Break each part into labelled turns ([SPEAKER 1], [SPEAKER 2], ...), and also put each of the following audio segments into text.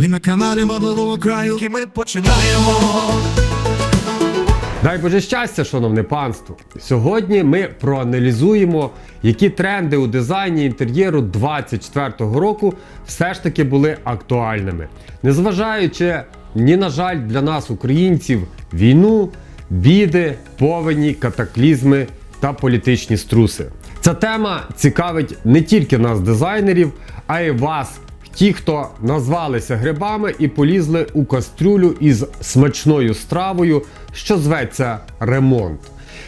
[SPEAKER 1] Ви на каналі Модового краю, і ми починаємо.
[SPEAKER 2] Дай Боже щастя, шановне панство! Сьогодні ми проаналізуємо, які тренди у дизайні інтер'єру 24-го року все ж таки були актуальними. Незважаючи ні, на жаль, для нас, українців, війну, біди, повені, катаклізми та політичні струси. Ця тема цікавить не тільки нас, дизайнерів, а й вас, Ті, хто назвалися грибами і полізли у кастрюлю із смачною стравою, що зветься ремонт.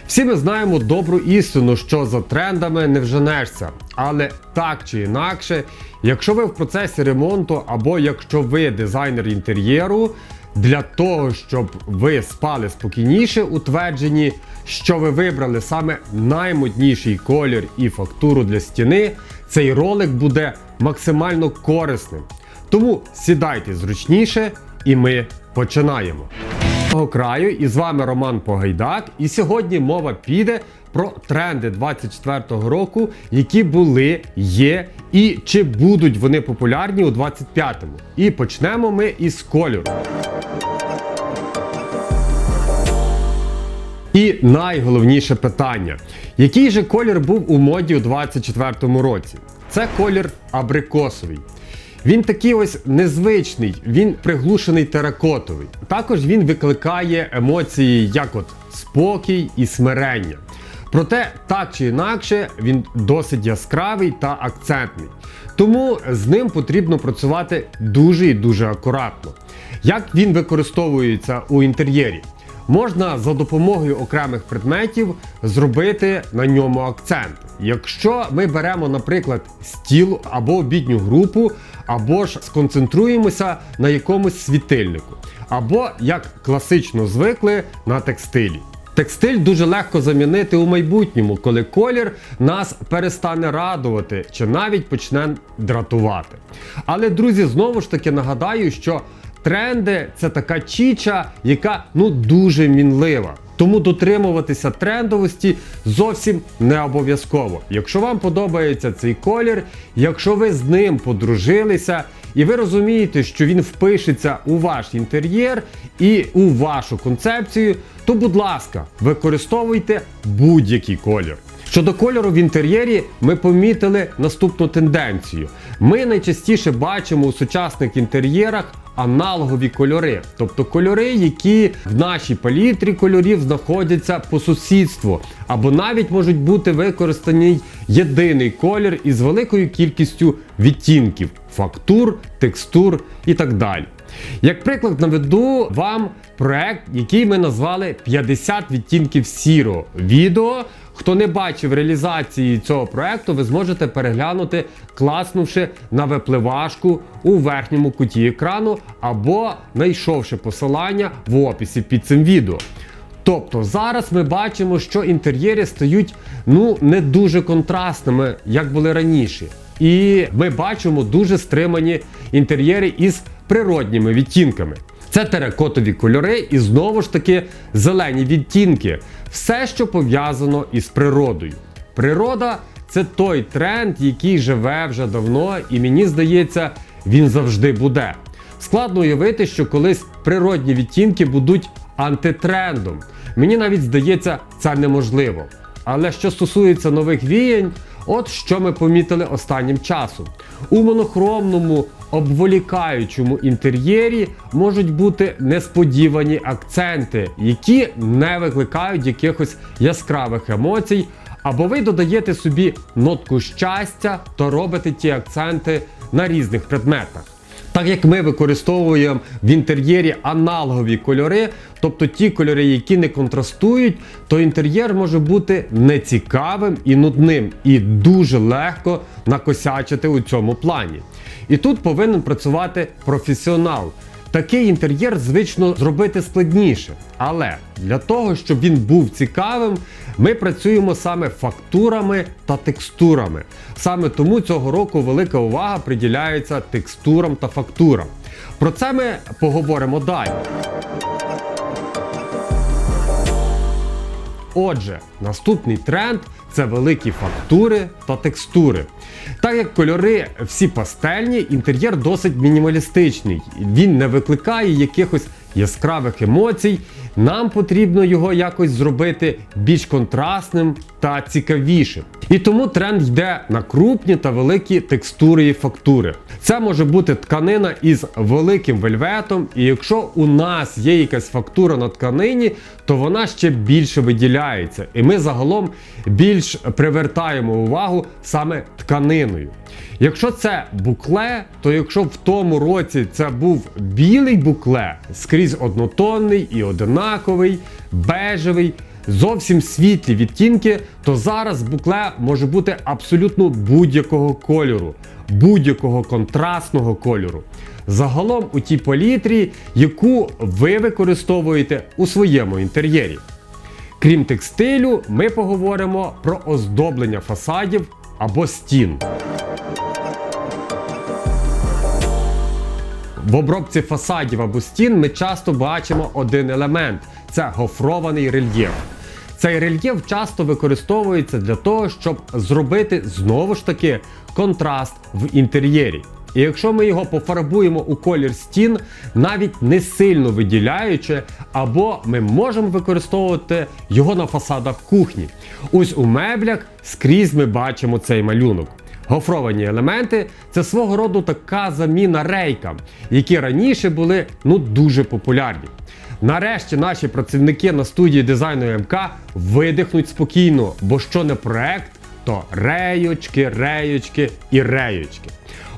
[SPEAKER 2] Всі ми знаємо добру істину, що за трендами не вженешся. Але так чи інакше, якщо ви в процесі ремонту або якщо ви дизайнер інтер'єру, для того, щоб ви спали спокійніше, утверджені, що ви вибрали саме наймодніший колір і фактуру для стіни, цей ролик буде максимально корисним. Тому сідайте зручніше і ми починаємо. Того краю і з вами Роман Погайдак. І сьогодні мова піде про тренди 24-го року, які були, є і чи будуть вони популярні у 25-му. І почнемо ми із кольору. І найголовніше питання: який же колір був у моді у 24-му році? Це колір абрикосовий. Він такий ось незвичний, він приглушений теракотовий. Також він викликає емоції, як от спокій і смирення. Проте, так чи інакше, він досить яскравий та акцентний. Тому з ним потрібно працювати дуже і дуже акуратно. Як він використовується у інтер'єрі? Можна за допомогою окремих предметів зробити на ньому акцент. Якщо ми беремо, наприклад, стіл або обідню групу, або ж сконцентруємося на якомусь світильнику, або як класично звикли на текстилі. Текстиль дуже легко замінити у майбутньому, коли колір нас перестане радувати чи навіть почне дратувати. Але, друзі, знову ж таки нагадаю, що Тренди це така чіча, яка ну дуже мінлива. Тому дотримуватися трендовості зовсім не обов'язково. Якщо вам подобається цей колір, якщо ви з ним подружилися, і ви розумієте, що він впишеться у ваш інтер'єр і у вашу концепцію, то, будь ласка, використовуйте будь-який колір. Щодо кольору в інтер'єрі, ми помітили наступну тенденцію. Ми найчастіше бачимо у сучасних інтер'єрах аналогові кольори, тобто кольори, які в нашій палітрі кольорів знаходяться по сусідству, або навіть можуть бути використаний єдиний колір із великою кількістю відтінків, фактур, текстур і так далі. Як приклад наведу вам проект, який ми назвали 50 відтінків сірого. Відео. Хто не бачив реалізації цього проекту, ви зможете переглянути, класнувши на випливашку у верхньому куті екрану або знайшовши посилання в описі під цим відео. Тобто зараз ми бачимо, що інтер'єри стають ну не дуже контрастними, як були раніше. І ми бачимо дуже стримані інтер'єри із природніми відтінками. Це теракотові кольори і знову ж таки зелені відтінки. Все, що пов'язано із природою. Природа це той тренд, який живе вже давно, і мені здається, він завжди буде. Складно уявити, що колись природні відтінки будуть антитрендом. Мені навіть здається, це неможливо. Але що стосується нових віянь, от що ми помітили останнім часом. У монохромному обволікаючому інтер'єрі можуть бути несподівані акценти, які не викликають якихось яскравих емоцій, або ви додаєте собі нотку щастя та робите ті акценти на різних предметах. Так як ми використовуємо в інтер'єрі аналогові кольори, тобто ті кольори, які не контрастують, то інтер'єр може бути нецікавим і нудним, і дуже легко накосячити у цьому плані. І тут повинен працювати професіонал. Такий інтер'єр звично зробити складніше. Але для того, щоб він був цікавим, ми працюємо саме фактурами та текстурами. Саме тому цього року велика увага приділяється текстурам та фактурам. Про це ми поговоримо далі. Отже, наступний тренд це великі фактури та текстури. Так як кольори всі пастельні, інтер'єр досить мінімалістичний. Він не викликає якихось яскравих емоцій. Нам потрібно його якось зробити більш контрастним та цікавішим. І тому тренд йде на крупні та великі текстури і фактури. Це може бути тканина із великим вельветом, і якщо у нас є якась фактура на тканині, то вона ще більше виділяється. І ми загалом більш привертаємо увагу саме тканиною. Якщо це букле, то якщо в тому році це був білий букле, скрізь однотонний і одинаковий, бежевий, зовсім світлі відтінки, то зараз букле може бути абсолютно будь-якого кольору, будь-якого контрастного кольору. Загалом у тій палітрі, яку ви використовуєте у своєму інтер'єрі. Крім текстилю, ми поговоримо про оздоблення фасадів або стін. В обробці фасадів або стін ми часто бачимо один елемент це гофрований рельєф. Цей рельєф часто використовується для того, щоб зробити знову ж таки контраст в інтер'єрі. І якщо ми його пофарбуємо у колір стін, навіть не сильно виділяючи, або ми можемо використовувати його на фасадах кухні. Ось у меблях скрізь ми бачимо цей малюнок. Гофровані елементи це свого роду така заміна рейкам, які раніше були ну дуже популярні. Нарешті наші працівники на студії дизайну МК видихнуть спокійно, бо що не проект, то реючки, реючки і реючки.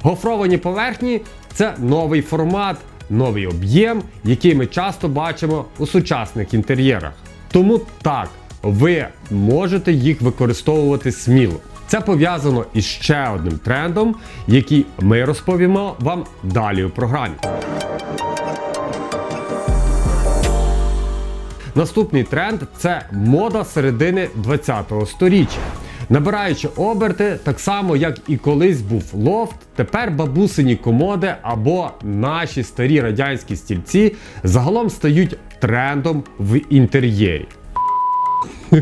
[SPEAKER 2] Гофровані поверхні це новий формат, новий об'єм, який ми часто бачимо у сучасних інтер'єрах. Тому так, ви можете їх використовувати сміло. Це пов'язано із ще одним трендом, який ми розповімо вам далі у програмі. Наступний тренд це мода середини 20-го сторіччя. Набираючи оберти, так само як і колись був лофт, тепер бабусині комоди або наші старі радянські стільці загалом стають трендом в інтер'єрі.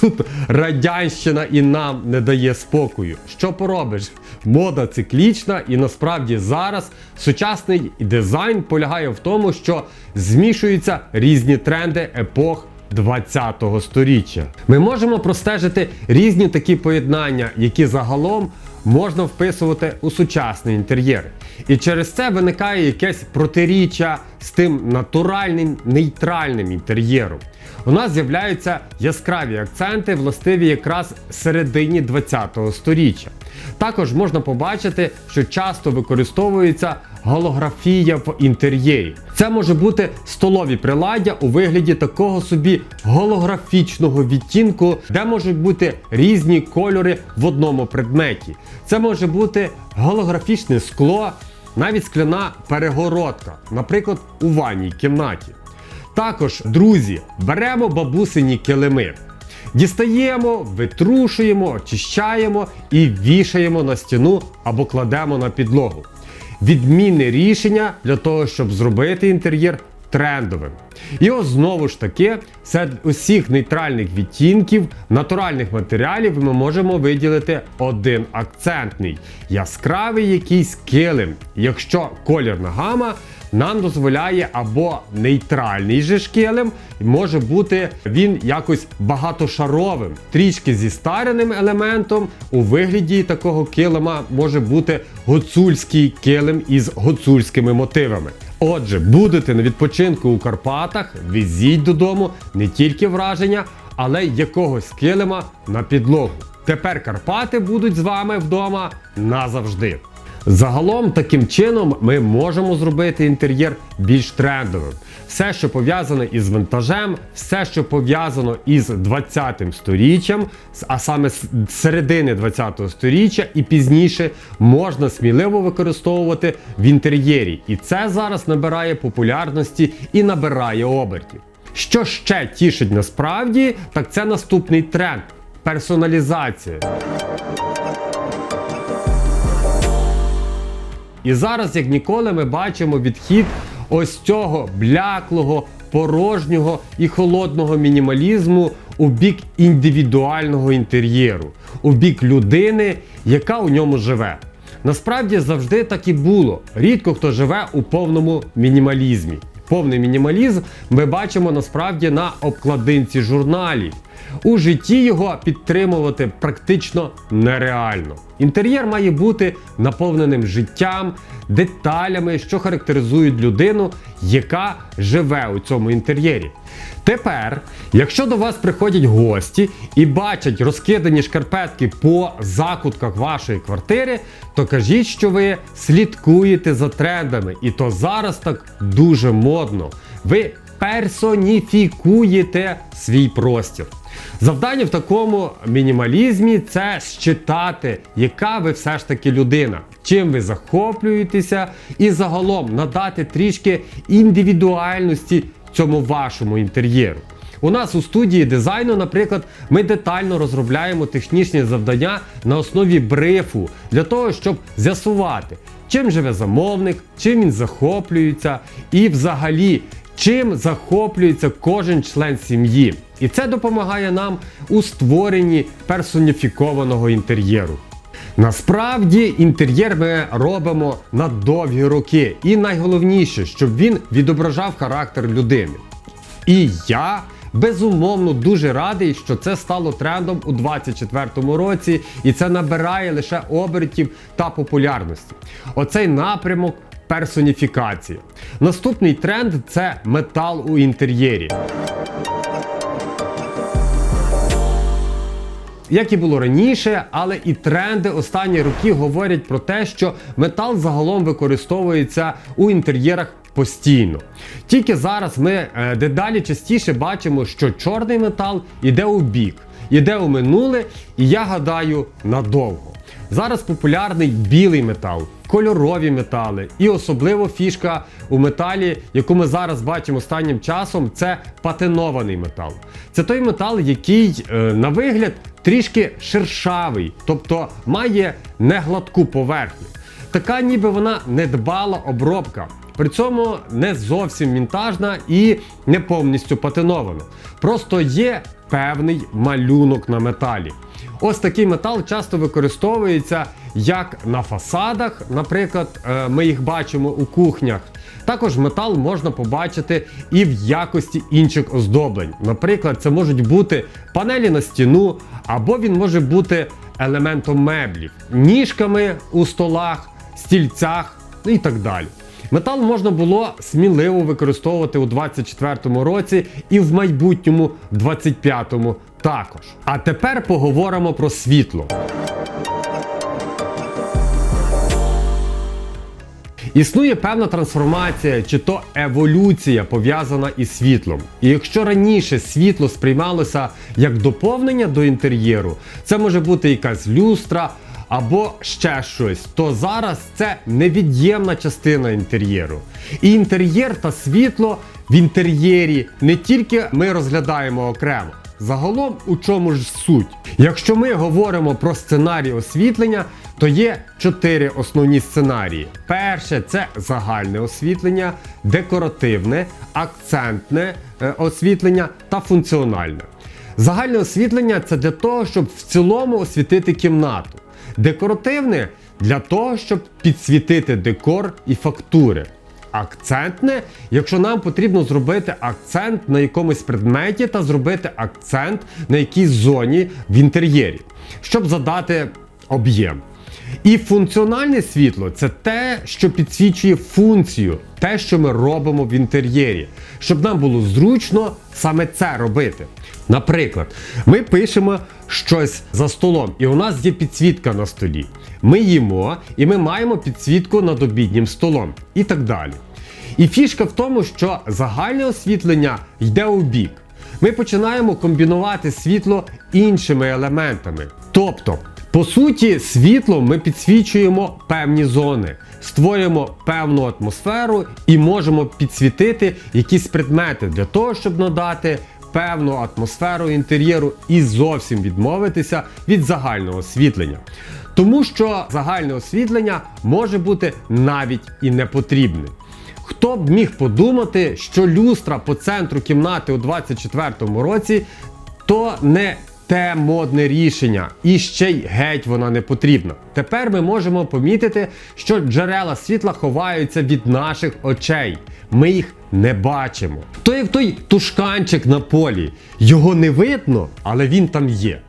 [SPEAKER 2] Тут радянщина і нам не дає спокою. Що поробиш? Мода циклічна, і насправді зараз сучасний дизайн полягає в тому, що змішуються різні тренди епох 20-го сторіччя. Ми можемо простежити різні такі поєднання, які загалом можна вписувати у сучасний інтер'єр. І через це виникає якесь протиріччя з тим натуральним нейтральним інтер'єром. У нас з'являються яскраві акценти, властиві якраз середині 20-го сторіччя. Також можна побачити, що часто використовується голографія в інтер'єрі. Це може бути столові приладдя у вигляді такого собі голографічного відтінку, де можуть бути різні кольори в одному предметі. Це може бути голографічне скло, навіть скляна перегородка, наприклад, у ванній кімнаті. Також, друзі, беремо бабусині килими. Дістаємо, витрушуємо, очищаємо і вішаємо на стіну або кладемо на підлогу. Відмінне рішення для того, щоб зробити інтер'єр трендовим. І ось знову ж таки, серед усіх нейтральних відтінків, натуральних матеріалів ми можемо виділити один акцентний яскравий якийсь килим. Якщо колірна гама нам дозволяє або нейтральний же ж може бути він якось багатошаровим, трішки зі стареним елементом. У вигляді такого килима може бути гуцульський килим із гуцульськими мотивами. Отже, будете на відпочинку у Карпатах, візіть додому не тільки враження, але й якогось килима на підлогу. Тепер Карпати будуть з вами вдома назавжди. Загалом таким чином ми можемо зробити інтер'єр більш трендовим. Все, що пов'язане із вантажем, все, що пов'язано із 20-м сторіччям, а саме з середини 20-го сторіччя і пізніше можна сміливо використовувати в інтер'єрі. І це зараз набирає популярності і набирає обертів. Що ще тішить насправді, так це наступний тренд персоналізація. І зараз, як ніколи, ми бачимо відхід ось цього бляклого, порожнього і холодного мінімалізму у бік індивідуального інтер'єру, у бік людини, яка у ньому живе. Насправді завжди так і було. Рідко хто живе у повному мінімалізмі. Повний мінімалізм ми бачимо насправді на обкладинці журналів. У житті його підтримувати практично нереально. Інтер'єр має бути наповненим життям, деталями, що характеризують людину, яка живе у цьому інтер'єрі. Тепер, якщо до вас приходять гості і бачать розкидані шкарпетки по закутках вашої квартири, то кажіть, що ви слідкуєте за трендами, і то зараз так дуже модно. Ви персоніфікуєте свій простір. Завдання в такому мінімалізмі це считати, яка ви все ж таки людина, чим ви захоплюєтеся, і загалом надати трішки індивідуальності цьому вашому інтер'єру. У нас у студії дизайну, наприклад, ми детально розробляємо технічні завдання на основі брифу для того, щоб з'ясувати, чим живе замовник, чим він захоплюється, і взагалі чим захоплюється кожен член сім'ї. І це допомагає нам у створенні персоніфікованого інтер'єру. Насправді інтер'єр ми робимо на довгі роки, і найголовніше, щоб він відображав характер людини. І я безумовно дуже радий, що це стало трендом у 2024 році, і це набирає лише обертів та популярності. Оцей напрямок персоніфікації. Наступний тренд це метал у інтер'єрі. Як і було раніше, але і тренди останні роки говорять про те, що метал загалом використовується у інтер'єрах постійно. Тільки зараз ми е, дедалі частіше бачимо, що чорний метал іде у бік, іде у минуле, і я гадаю, надовго. Зараз популярний білий метал, кольорові метали, і особливо фішка у металі, яку ми зараз бачимо останнім часом, це патинований метал. Це той метал, який е, на вигляд трішки шершавий, тобто має негладку поверхню. Така ніби вона недбала обробка. При цьому не зовсім мінтажна і не повністю патинована. Просто є певний малюнок на металі. Ось такий метал часто використовується як на фасадах, наприклад, е, ми їх бачимо у кухнях. Також метал можна побачити і в якості інших оздоблень. Наприклад, це можуть бути панелі на стіну, або він може бути елементом меблів, ніжками у столах, стільцях і так далі. Метал можна було сміливо використовувати у 24-му році і в майбутньому, в 25-му також. А тепер поговоримо про світло. Існує певна трансформація чи то еволюція пов'язана із світлом. І якщо раніше світло сприймалося як доповнення до інтер'єру, це може бути якась люстра або ще щось, то зараз це невід'ємна частина інтер'єру. І інтер'єр та світло в інтер'єрі не тільки ми розглядаємо окремо. Загалом у чому ж суть? Якщо ми говоримо про сценарій освітлення, то є чотири основні сценарії. Перше це загальне освітлення, декоративне, акцентне е, освітлення та функціональне. Загальне освітлення це для того, щоб в цілому освітити кімнату. Декоративне для того, щоб підсвітити декор і фактури. Акцентне, якщо нам потрібно зробити акцент на якомусь предметі та зробити акцент на якійсь зоні в інтер'єрі, щоб задати об'єм. І функціональне світло це те, що підсвічує функцію, те, що ми робимо в інтер'єрі, щоб нам було зручно саме це робити. Наприклад, ми пишемо щось за столом, і у нас є підсвітка на столі. Ми їмо і ми маємо підсвітку над обіднім столом і так далі. І фішка в тому, що загальне освітлення йде у бік. Ми починаємо комбінувати світло іншими елементами. Тобто, по суті, світлом ми підсвічуємо певні зони, створюємо певну атмосферу і можемо підсвітити якісь предмети для того, щоб надати певну атмосферу інтер'єру і зовсім відмовитися від загального освітлення. Тому що загальне освітлення може бути навіть і не потрібним. Хто б міг подумати, що люстра по центру кімнати у 24-му році то не те модне рішення, і ще й геть вона не потрібна. Тепер ми можемо помітити, що джерела світла ховаються від наших очей. Ми їх не бачимо. То як той тушканчик на полі, його не видно, але він там є.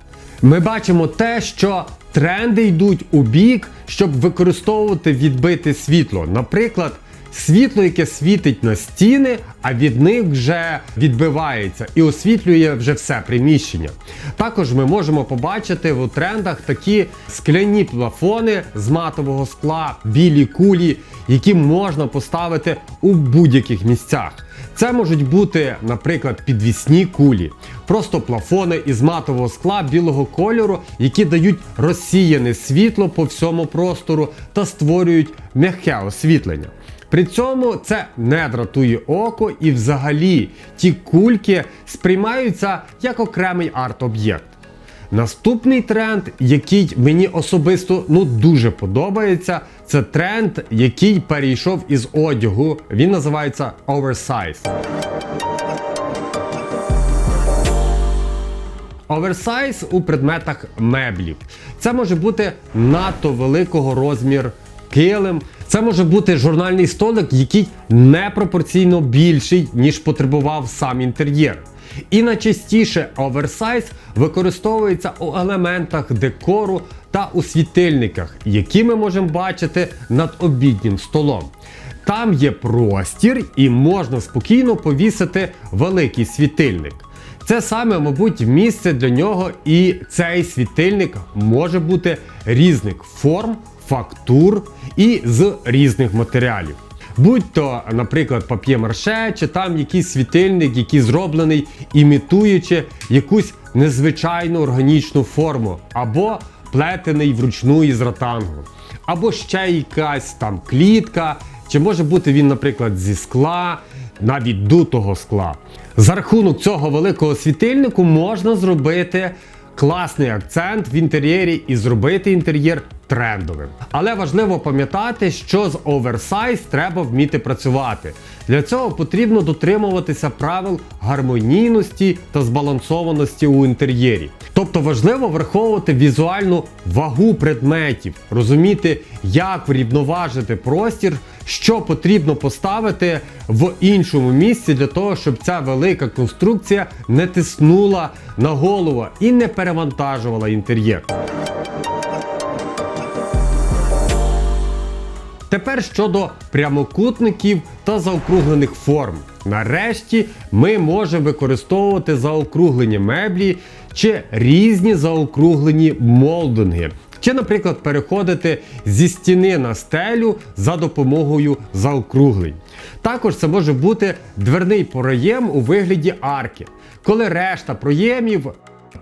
[SPEAKER 2] Ми бачимо те, що тренди йдуть у бік, щоб використовувати відбите світло. Наприклад, світло, яке світить на стіни, а від них вже відбивається і освітлює вже все приміщення. Також ми можемо побачити у трендах такі скляні плафони з матового скла, білі кулі, які можна поставити у будь-яких місцях. Це можуть бути, наприклад, підвісні кулі, просто плафони із матового скла білого кольору, які дають розсіяне світло по всьому простору та створюють м'яке освітлення. При цьому це не дратує око і взагалі ті кульки сприймаються як окремий арт-об'єкт. Наступний тренд, який мені особисто ну дуже подобається, це тренд, який перейшов із одягу. Він називається оверсайз. Оверсайз у предметах меблів. Це може бути надто великого розмір килим. Це може бути журнальний столик, який непропорційно більший, ніж потребував сам інтер'єр. І найчастіше оверсайз використовується у елементах декору та у світильниках, які ми можемо бачити над обіднім столом. Там є простір і можна спокійно повісити великий світильник. Це саме, мабуть, місце для нього, і цей світильник може бути різних форм, фактур і з різних матеріалів. Будь то, наприклад, пап'є-марше, чи там якийсь світильник, який зроблений, імітуючи якусь незвичайну органічну форму, або плетений вручну із ротангу, або ще якась там клітка, чи може бути він, наприклад, зі скла, навіть дутого скла. За рахунок цього великого світильнику можна зробити класний акцент в інтер'єрі і зробити інтер'єр трендовим. Але важливо пам'ятати, що з оверсайз треба вміти працювати. Для цього потрібно дотримуватися правил гармонійності та збалансованості у інтер'єрі. Тобто важливо враховувати візуальну вагу предметів, розуміти, як врівноважити простір, що потрібно поставити в іншому місці для того, щоб ця велика конструкція не тиснула на голову і не перевантажувала інтер'єр. Тепер щодо прямокутників та заокруглених форм. Нарешті ми можемо використовувати заокруглені меблі чи різні заокруглені молдинги. Чи, наприклад, переходити зі стіни на стелю за допомогою заокруглень. Також це може бути дверний проєм у вигляді арки, коли решта проємів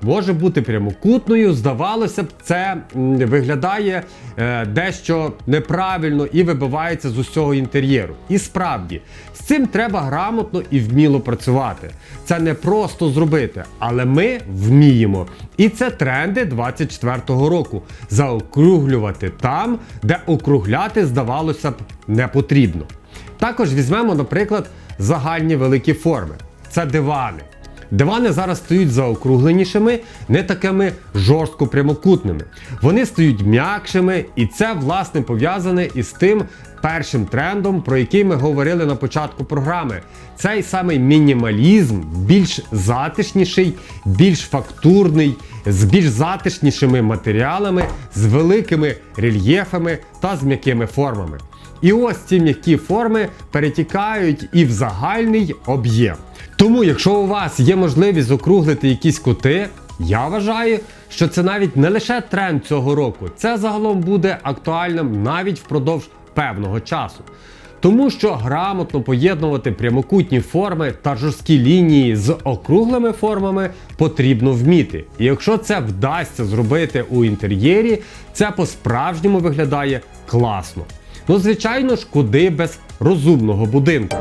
[SPEAKER 2] може бути прямокутною. Здавалося б, це виглядає е, дещо неправильно і вибивається з усього інтер'єру. І справді, з цим треба грамотно і вміло працювати. Це не просто зробити, але ми вміємо. І це тренди 24-го року. Заокруглювати там, де округляти, здавалося б, не потрібно. Також візьмемо, наприклад, загальні великі форми. Це дивани. Дивани зараз стають заокругленішими, не такими жорстко прямокутними. Вони стають м'якшими, і це власне пов'язане із тим першим трендом, про який ми говорили на початку програми. Цей самий мінімалізм, більш затишніший, більш фактурний, з більш затишнішими матеріалами, з великими рельєфами та з м'якими формами. І ось ці м'які форми перетікають і в загальний об'єм. Тому, якщо у вас є можливість округлити якісь кути, я вважаю, що це навіть не лише тренд цього року, це загалом буде актуальним навіть впродовж певного часу. Тому що грамотно поєднувати прямокутні форми та жорсткі лінії з округлими формами потрібно вміти. І якщо це вдасться зробити у інтер'єрі, це по-справжньому виглядає класно. Ну, звичайно ж, куди без розумного будинку.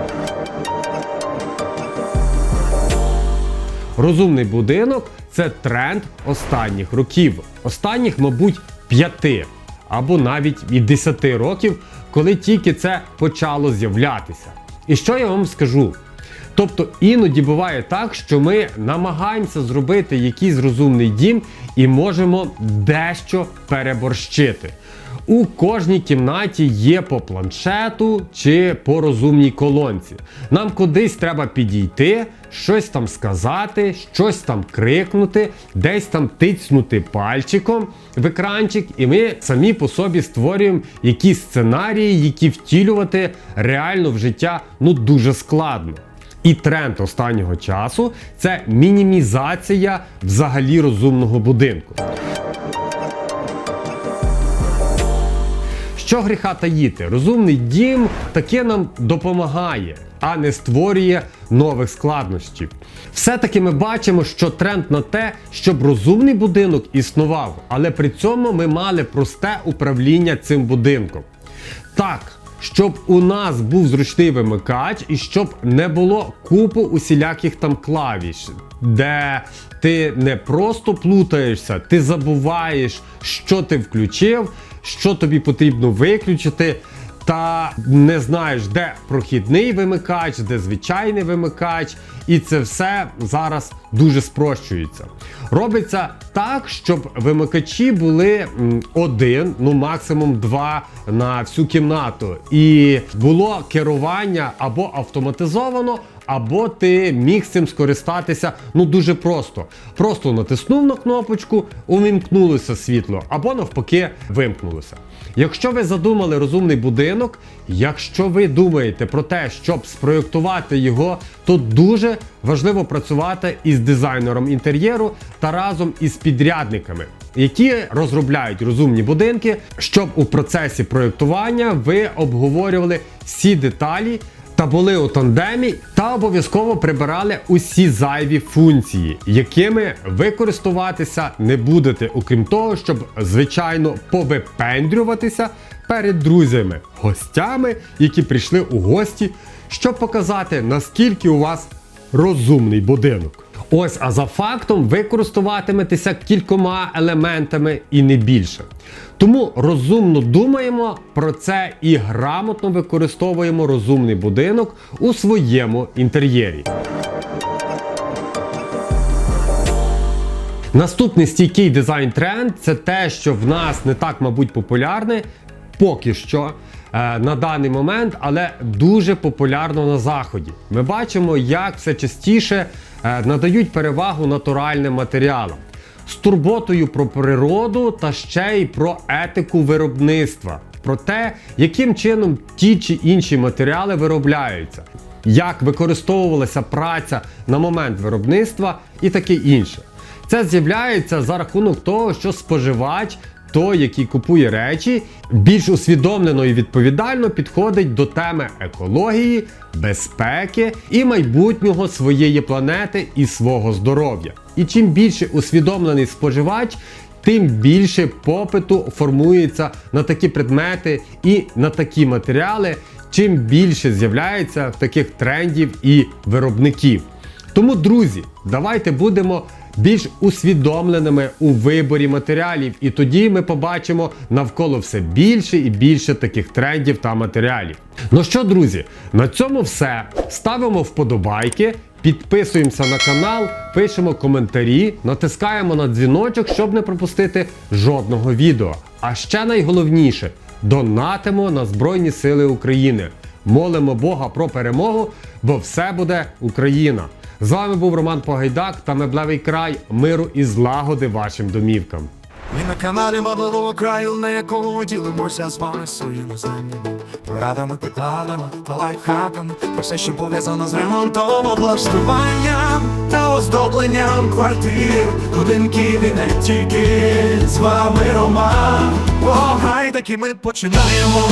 [SPEAKER 2] Розумний будинок це тренд останніх років. Останніх, мабуть, п'яти або навіть і 10 років, коли тільки це почало з'являтися. І що я вам скажу? Тобто іноді буває так, що ми намагаємося зробити якийсь розумний дім і можемо дещо переборщити. У кожній кімнаті є по планшету чи по розумній колонці. Нам кудись треба підійти, щось там сказати, щось там крикнути, десь там тицнути пальчиком в екранчик, і ми самі по собі створюємо якісь сценарії, які втілювати реально в життя ну дуже складно. І тренд останнього часу це мінімізація взагалі розумного будинку. Що гріха таїти? Розумний дім таки нам допомагає, а не створює нових складнощів. Все-таки ми бачимо, що тренд на те, щоб розумний будинок існував, але при цьому ми мали просте управління цим будинком. Так, щоб у нас був зручний вимикач і щоб не було купу усіляких там клавіш, де ти не просто плутаєшся, ти забуваєш, що ти включив, що тобі потрібно виключити. Та не знаєш, де прохідний вимикач, де звичайний вимикач, і це все зараз дуже спрощується. Робиться так, щоб вимикачі були один, ну максимум два на всю кімнату. І було керування або автоматизовано, або ти міг цим скористатися ну дуже просто. Просто натиснув на кнопочку, увімкнулося світло, або навпаки вимкнулося. Якщо ви задумали розумний будинок, якщо ви думаєте про те, щоб спроєктувати його, то дуже важливо працювати із дизайнером інтер'єру та разом із підрядниками, які розробляють розумні будинки, щоб у процесі проєктування ви обговорювали всі деталі. Та були у тандемі та обов'язково прибирали усі зайві функції, якими ви користуватися не будете, окрім того, щоб звичайно повипендрюватися перед друзями, гостями, які прийшли у гості, щоб показати наскільки у вас розумний будинок. Ось, а за фактом ви користуватиметеся кількома елементами і не більше. Тому розумно думаємо про це і грамотно використовуємо розумний будинок у своєму інтер'єрі. Наступний стійкий дизайн тренд це те, що в нас не так, мабуть, популярне поки що е, на даний момент, але дуже популярно на заході. Ми бачимо, як все частіше надають перевагу натуральним матеріалам. З турботою про природу та ще й про етику виробництва, про те, яким чином ті чи інші матеріали виробляються, як використовувалася праця на момент виробництва і таке інше. Це з'являється за рахунок того, що споживач, той, який купує речі, більш усвідомлено і відповідально підходить до теми екології, безпеки і майбутнього своєї планети і свого здоров'я. І чим більше усвідомлений споживач, тим більше попиту формується на такі предмети і на такі матеріали, чим більше з'являється таких трендів і виробників. Тому, друзі, давайте будемо більш усвідомленими у виборі матеріалів, і тоді ми побачимо навколо все більше і більше таких трендів та матеріалів. Ну що, друзі, на цьому все. Ставимо вподобайки. Підписуємося на канал, пишемо коментарі, натискаємо на дзвіночок, щоб не пропустити жодного відео. А ще найголовніше донатимо на Збройні Сили України. Молимо Бога про перемогу, бо все буде Україна. З вами був Роман Погайдак та Меблевий край миру і злагоди вашим домівкам.
[SPEAKER 1] Ми на каналі Мабливого краю, на якому ділимося з вами своїми знаннями, порадами, питаннями та лайфхаками, про все, що пов'язано з ремонтом, облаштуванням та оздобленням квартир, будинків і не тільки з вами Роман. Погай таки ми починаємо.